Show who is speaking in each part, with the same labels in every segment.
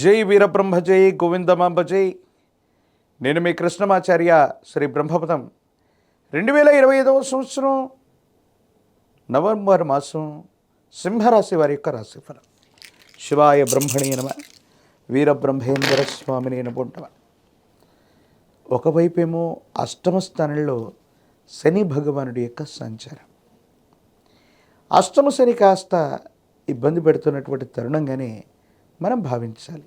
Speaker 1: జై వీరబ్రహ్మ జై గోవిందమాంబ జై. నేను మీ కృష్ణమాచార్య శ్రీ బ్రహ్మపదం. రెండు వేల ఇరవై ఐదవ సంవత్సరం నవంబర్ మాసం సింహరాశి వారి యొక్క రాశిఫలం. శివాయ బ్రహ్మణి నమ వీరబ్రహ్మేంద్ర స్వామిని నముంటవ ఒకవైపేమో అష్టమ స్థానంలో శని భగవానుడి యొక్క సంచారం. అష్టమ శని కాస్త ఇబ్బంది పెడుతున్నటువంటి తరుణంగానే మనం భావించాలి.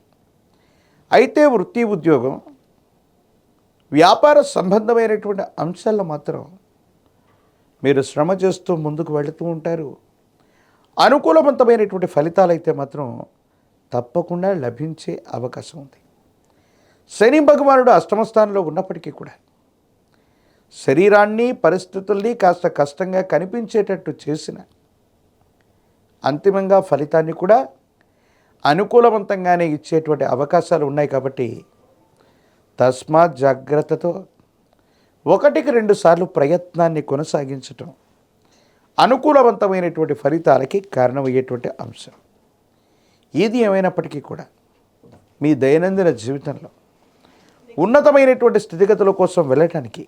Speaker 1: అయితే వృత్తి ఉద్యోగం వ్యాపార సంబంధమైనటువంటి అంశాల్లో మాత్రం మీరు శ్రమ చేస్తూ ముందుకు వెళుతూ ఉంటారు. అనుకూలవంతమైనటువంటి ఫలితాలు అయితే మాత్రం తప్పకుండా లభించే అవకాశం ఉంది. శని భగవానుడు అష్టమ స్థానంలో ఉన్నప్పటికీ కూడా శరీరాన్ని పరిస్థితుల్ని కాస్త కష్టంగా కనిపించేటట్టు చేసిన అంతిమంగా ఫలితాన్ని కూడా అనుకూలవంతంగానే ఇచ్చేటువంటి అవకాశాలు ఉన్నాయి కాబట్టి తస్మాత్ జాగ్రత్తతో ఒకటికి రెండు సార్లు ప్రయత్నాన్ని కొనసాగించటం అనుకూలవంతమైనటువంటి ఫలితాలకి కారణమయ్యేటువంటి అంశం. ఏది ఏమైనప్పటికీ కూడా మీ దైనందిన జీవితంలో ఉన్నతమైనటువంటి స్థితిగతుల కోసం వెళ్ళటానికి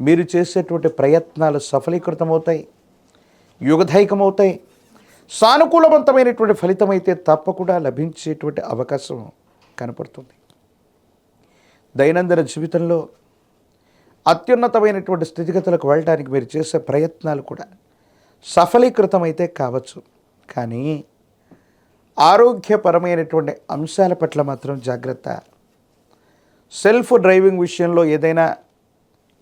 Speaker 1: మీరు చేసేటువంటి ప్రయత్నాలు సఫలీకృతమవుతాయి యుగధైకమవుతాయి సానుకూలవంతమైనటువంటి ఫలితం అయితే తప్పకుండా లభించేటువంటి అవకాశం కనపడుతుంది. దైనందిన జీవితంలో అత్యున్నతమైనటువంటి స్థితిగతులకు వెళ్ళడానికి మీరు చేసే ప్రయత్నాలు కూడా సఫలీకృతమైతే కావచ్చు. కానీ ఆరోగ్యపరమైనటువంటి అంశాల పట్ల మాత్రం జాగ్రత్త. సెల్ఫ్ డ్రైవింగ్ విషయంలో ఏదైనా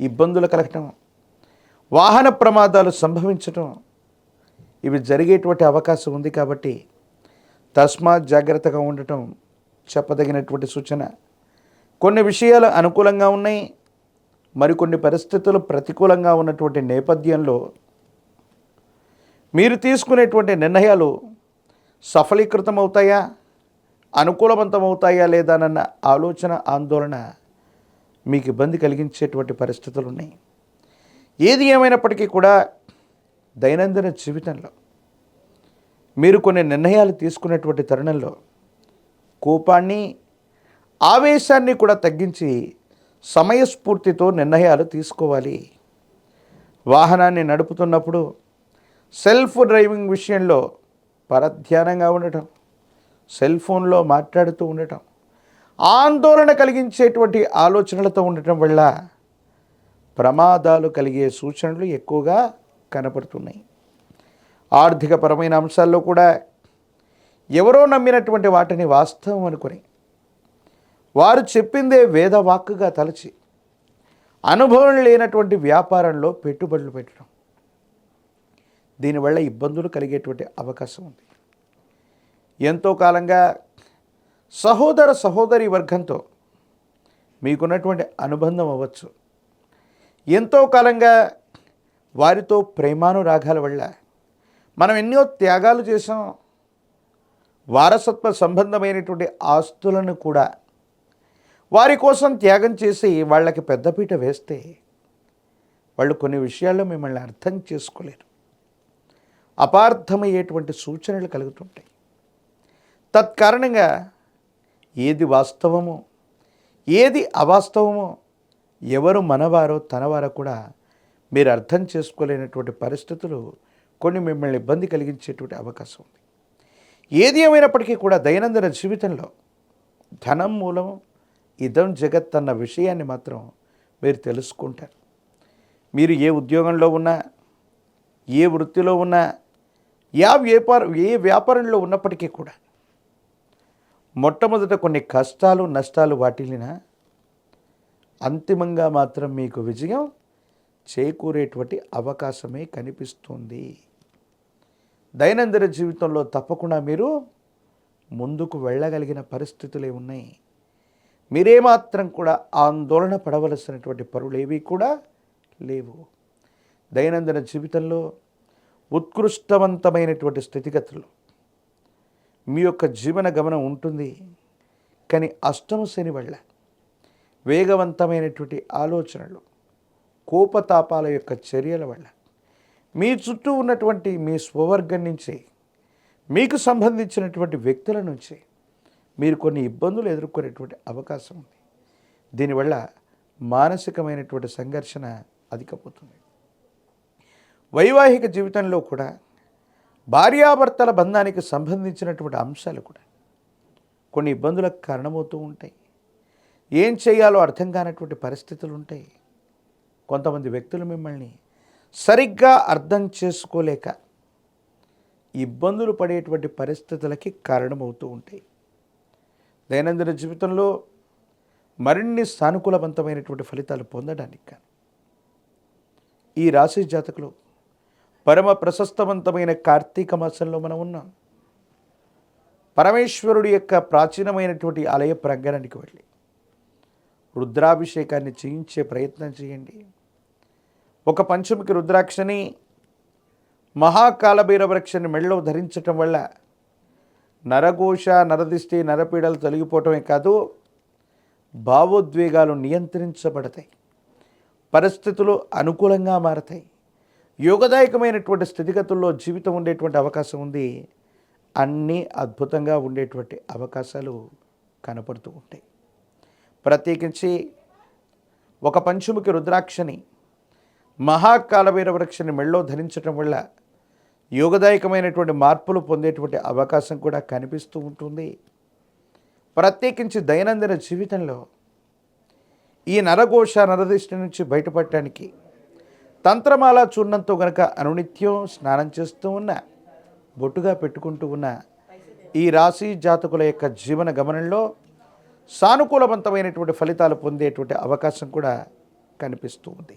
Speaker 1: ఇబ్బందులు కలగటం వాహన ప్రమాదాలు సంభవించటం ఇవి జరిగేటువంటి అవకాశం ఉంది కాబట్టి తస్మాత్ జాగ్రత్తగా ఉండటం చెప్పదగినటువంటి సూచన. కొన్ని విషయాలు అనుకూలంగా ఉన్నాయి. మరికొన్ని పరిస్థితులు ప్రతికూలంగా ఉన్నటువంటి నేపథ్యంలో మీరు తీసుకునేటువంటి నిర్ణయాలు సఫలీకృతం అవుతాయా అనుకూలవంతమవుతాయా లేదానన్న ఆలోచన ఆందోళన మీకు ఇబ్బంది కలిగించేటువంటి పరిస్థితులు ఉన్నాయి. ఏది ఏమైనప్పటికీ కూడా దైనందిన జీవితంలో మీరు కొన్ని నిర్ణయాలు తీసుకునేటువంటి తరుణంలో కోపాన్ని ఆవేశాన్ని కూడా తగ్గించి సమయస్ఫూర్తితో నిర్ణయాలు తీసుకోవాలి. వాహనాన్ని నడుపుతున్నప్పుడు సెల్ఫ్ డ్రైవింగ్ విషయంలో పరధ్యానంగా ఉండటం సెల్ ఫోన్లో మాట్లాడుతూ ఉండటం ఆందోళన కలిగించేటువంటి ఆలోచనలతో ఉండటం వల్ల ప్రమాదాలు కలిగే సూచనలు ఎక్కువగా కనపడుతున్నాయి. ఆర్థికపరమైన అంశాల్లో కూడా ఎవరో నమ్మినటువంటి వాటిని వాస్తవం అనుకుని వారు చెప్పిందే వేదవాక్కుగా తలచి అనుభవం లేనటువంటి వ్యాపారంలో పెట్టుబడులు పెట్టడం. దీనివల్ల ఇబ్బందులు కలిగేటువంటి అవకాశం ఉంది. ఎంతో కాలంగా సహోదర సహోదరి వర్గంతో మీకున్నటువంటి అనుబంధం అవ్వచ్చు. ఎంతో కాలంగా వారితో ప్రేమానురాగాల వల్ల మనం ఎన్నో త్యాగాలు చేసాం వారసత్వ సంబంధమైనటువంటి ఆస్తులను కూడా వారి కోసం త్యాగం చేసి వాళ్ళకి పెద్దపీట వేస్తే వాళ్ళు కొన్ని విషయాల్లో మిమ్మల్ని అర్థం చేసుకోలేరు. అపార్థమయ్యేటువంటి సూచనలు కలుగుతుంటాయి. తత్కారణంగా ఏది వాస్తవమో ఏది అవాస్తవమో ఎవరు మనవారో తనవారో కూడా మీరు అర్థం చేసుకోలేనటువంటి పరిస్థితులు కొన్ని మిమ్మల్ని ఇబ్బంది కలిగించేటువంటి అవకాశం ఉంది. ఏది ఏమైనప్పటికీ కూడా దైనందిన జీవితంలో ధనం మూలం ఇదం జగత్ అన్న విషయాన్ని మాత్రం మీరు తెలుసుకుంటారు. మీరు ఏ ఉద్యోగంలో ఉన్నా ఏ వృత్తిలో ఉన్నా యా వ్యాపార ఏ వ్యాపారంలో ఉన్నప్పటికీ కూడా మొట్టమొదట కొన్ని కష్టాలు నష్టాలు వాటిల్లినా అంతిమంగా మాత్రం మీకు విజయం చేకూరేటువంటి అవకాశమే కనిపిస్తుంది. దైనందిన జీవితంలో తప్పకుండా మీరు ముందుకు వెళ్ళగలిగిన పరిస్థితులే ఉన్నాయి. మీరేమాత్రం కూడా ఆందోళన పడవలసినటువంటి పరులు ఏవి కూడా లేవు. దైనందిన జీవితంలో ఉత్కృష్టవంతమైనటువంటి స్థితిగతులు మీ యొక్క జీవన గమనం ఉంటుంది. కానీ అష్టమ శని వల్ల వేగవంతమైనటువంటి ఆలోచనలు కోపతాపాల యొక్క చర్యల వల్ల. మీ చుట్టూ ఉన్నటువంటి మీ స్వవర్గం నుంచి మీకు సంబంధించినటువంటి వ్యక్తుల నుంచి మీరు కొన్ని ఇబ్బందులు ఎదుర్కొనేటువంటి అవకాశం ఉంది. దీనివల్ల మానసికమైనటువంటి సంఘర్షణ అధికపోతుంది వైవాహిక జీవితంలో కూడా భార్యాభర్తల బంధానికి సంబంధించినటువంటి అంశాలు కూడా కొన్ని ఇబ్బందులకు కారణమవుతూ ఉంటాయి. ఏం చేయాలో అర్థం కానటువంటి పరిస్థితులు ఉంటాయి. కొంతమంది వ్యక్తులు మిమ్మల్ని సరిగ్గా అర్థం చేసుకోలేక ఇబ్బందులు పడేటువంటి పరిస్థితులకి కారణమవుతూ ఉంటాయి. దైనందిన జీవితంలో మరిన్ని సానుకూలవంతమైనటువంటి ఫలితాలు పొందడానికి కానీ ఈ రాశి జాతకులు పరమ ప్రశస్తవంతమైన కార్తీక మాసంలో మనం ఉన్నాం. పరమేశ్వరుడి యొక్క ప్రాచీనమైనటువంటి ఆలయ ప్రాంగణానికి వెళ్ళి రుద్రాభిషేకాన్ని చేయించే ప్రయత్నం చేయండి. ఒక పంచమికి రుద్రాక్షని మహాకాలభైరవృక్షని మెళ్ళలో ధరించటం వల్ల నరఘోష నరదిష్టి నరపీడలు తొలగిపోవటమే కాదు భావోద్వేగాలు నియంత్రించబడతాయి. పరిస్థితులు అనుకూలంగా మారతాయి. యోగదాయకమైనటువంటి స్థితిగతుల్లో జీవితం ఉండేటువంటి అవకాశం ఉంది. అన్నీ అద్భుతంగా ఉండేటువంటి అవకాశాలు కనపడుతూ ఉంటాయి. ప్రత్యేకించి ఒక పంచముఖి రుద్రాక్షని మహాకాలవీర వృక్షని మెళ్ళో ధరించటం వల్ల యోగదాయకమైనటువంటి మార్పులు పొందేటువంటి అవకాశం కూడా కనిపిస్తూ ఉంటుంది. ప్రత్యేకించి దైనందిన జీవితంలో ఈ నరఘోష నరదిష్టి నుంచి బయటపడటానికి తంత్రమాల చూర్ణంతో గనక అనునిత్యం స్నానం చేస్తూ ఉన్న బొట్టుగా పెట్టుకుంటూ ఉన్న ఈ రాశి జాతకుల యొక్క జీవన గమనంలో సానుకూలవంతమైనటువంటి ఫలితాలు పొందేటువంటి అవకాశం కూడా కనిపిస్తూ ఉంది.